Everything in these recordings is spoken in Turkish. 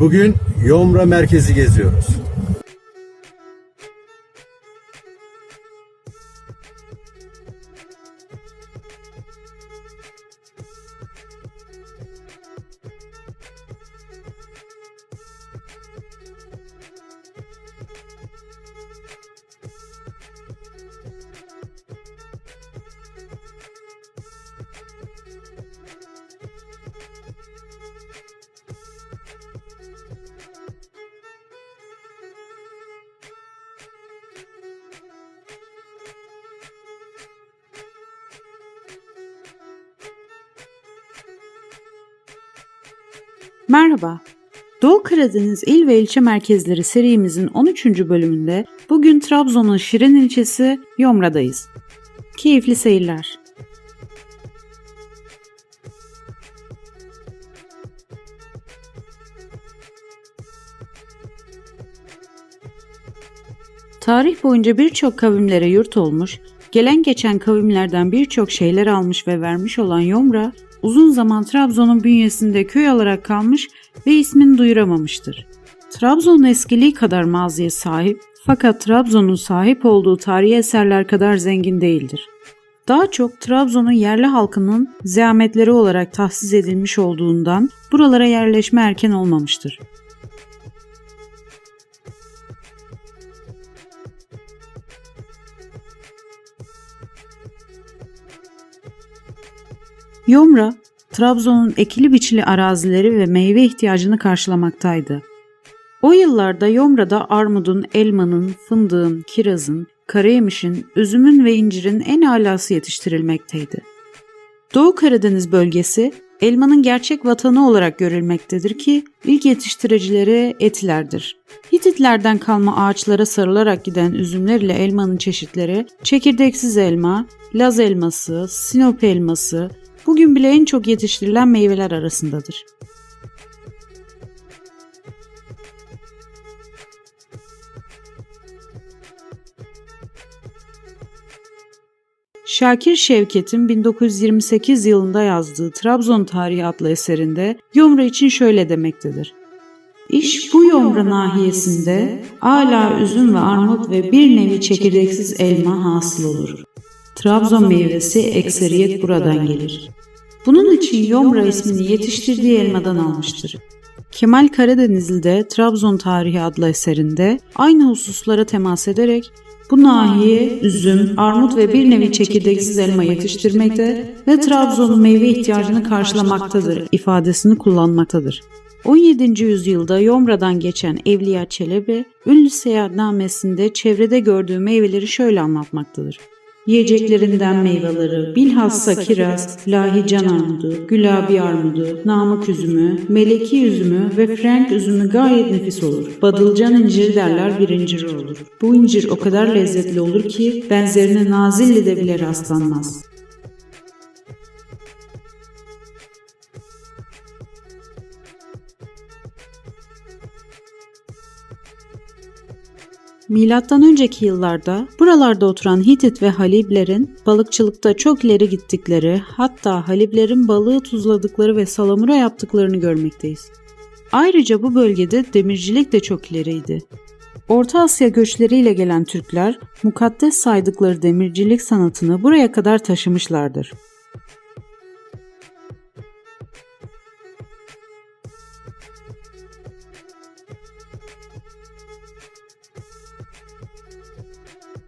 Bugün Yomra merkezi geziyoruz. Merhaba. Doğu Karadeniz İl ve İlçe Merkezleri serimizin 13. bölümünde bugün Trabzon'un Şirin ilçesi Yomra'dayız. Keyifli seyirler. Tarih boyunca birçok kavimlere yurt olmuş, gelen geçen kavimlerden birçok şeyler almış ve vermiş olan Yomra, uzun zaman Trabzon'un bünyesinde köy olarak kalmış ve ismini duyuramamıştır. Trabzon'un eskiliği kadar maziye sahip fakat Trabzon'un sahip olduğu tarihi eserler kadar zengin değildir. Daha çok Trabzon'un yerli halkının zahmetleri olarak tahsis edilmiş olduğundan buralara yerleşme erken olmamıştır. Yomra, Trabzon'un ekili biçili arazileri ve meyve ihtiyacını karşılamaktaydı. O yıllarda Yomra'da armudun, elmanın, fındığın, kirazın, karayemişin, üzümün ve incirin en alası yetiştirilmekteydi. Doğu Karadeniz bölgesi elmanın gerçek vatanı olarak görülmektedir ki ilk yetiştiricileri Etilerdir. Hititlerden kalma ağaçlara sarılarak giden üzümler ile elmanın çeşitleri çekirdeksiz elma, laz elması, sinop elması, bugün bile en çok yetiştirilen meyveler arasındadır. Şakir Şevket'in 1928 yılında yazdığı Trabzon Tarihi adlı eserinde Yomra için şöyle demektedir. İş bu Yomra nahiyesinde ala üzüm ve armut ve bir nevi çekirdeksiz elma hasıl olur. Trabzon meyvesi ekseriyet buradan gelir. Bunun için Yomra ismini yetiştirdiği elmadan almıştır. Kemal Karadenizli de Trabzon Tarihi adlı eserinde aynı hususlara temas ederek bu nahiye üzüm, armut ve bir nevi çekirdeksiz elma yetiştirmekte ve Trabzon'un meyve ihtiyacını karşılamaktadır ifadesini kullanmaktadır. 17. yüzyılda Yomra'dan geçen Evliya Çelebi, ünlü seyahatnamesinde çevrede gördüğü meyveleri şöyle anlatmaktadır. Yiyeceklerinden meyveleri, bilhassa kiraz, lahican armudu, gülabi armudu, namık üzümü, meleki üzümü ve frenk üzümü gayet nefis olur. Badılcan incir derler bir incir olur. Bu incir o kadar lezzetli olur ki benzerine Nazilli'de bile rastlanmaz. Milattan önceki yıllarda buralarda oturan Hitit ve Haliblerin balıkçılıkta çok ileri gittikleri, hatta Haliblerin balığı tuzladıkları ve salamura yaptıklarını görmekteyiz. Ayrıca bu bölgede demircilik de çok ileriydi. Orta Asya göçleriyle gelen Türkler mukaddes saydıkları demircilik sanatını buraya kadar taşımışlardır.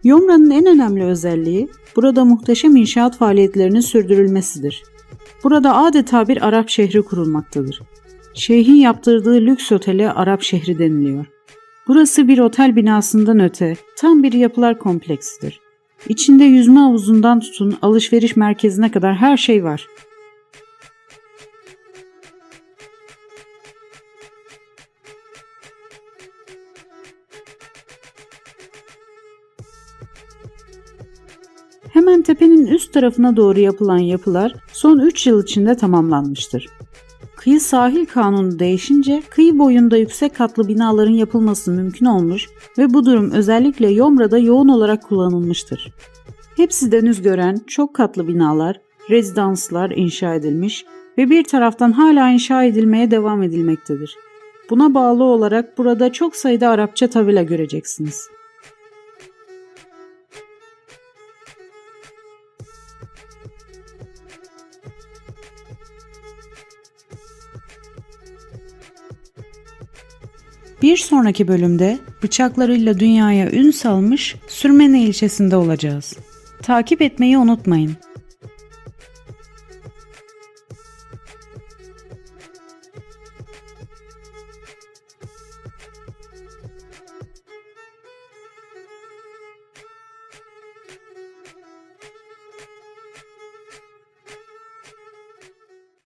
Yomra'nın en önemli özelliği burada muhteşem inşaat faaliyetlerinin sürdürülmesidir. Burada adeta bir Arap şehri kurulmaktadır. Şeyhin yaptırdığı lüks otele Arap şehri deniliyor. Burası bir otel binasından öte tam bir yapılar kompleksidir. İçinde yüzme havuzundan tutun alışveriş merkezine kadar her şey var. Hemen tepenin üst tarafına doğru yapılan yapılar son 3 yıl içinde tamamlanmıştır. Kıyı sahil kanunu değişince kıyı boyunda yüksek katlı binaların yapılması mümkün olmuş ve bu durum özellikle Yomra'da yoğun olarak kullanılmıştır. Hepsi deniz gören çok katlı binalar, rezidanslar inşa edilmiş ve bir taraftan hala inşa edilmeye devam edilmektedir. Buna bağlı olarak burada çok sayıda Arapça tabela göreceksiniz. Bir sonraki bölümde bıçaklarıyla dünyaya ün salmış Sürmene ilçesinde olacağız. Takip etmeyi unutmayın.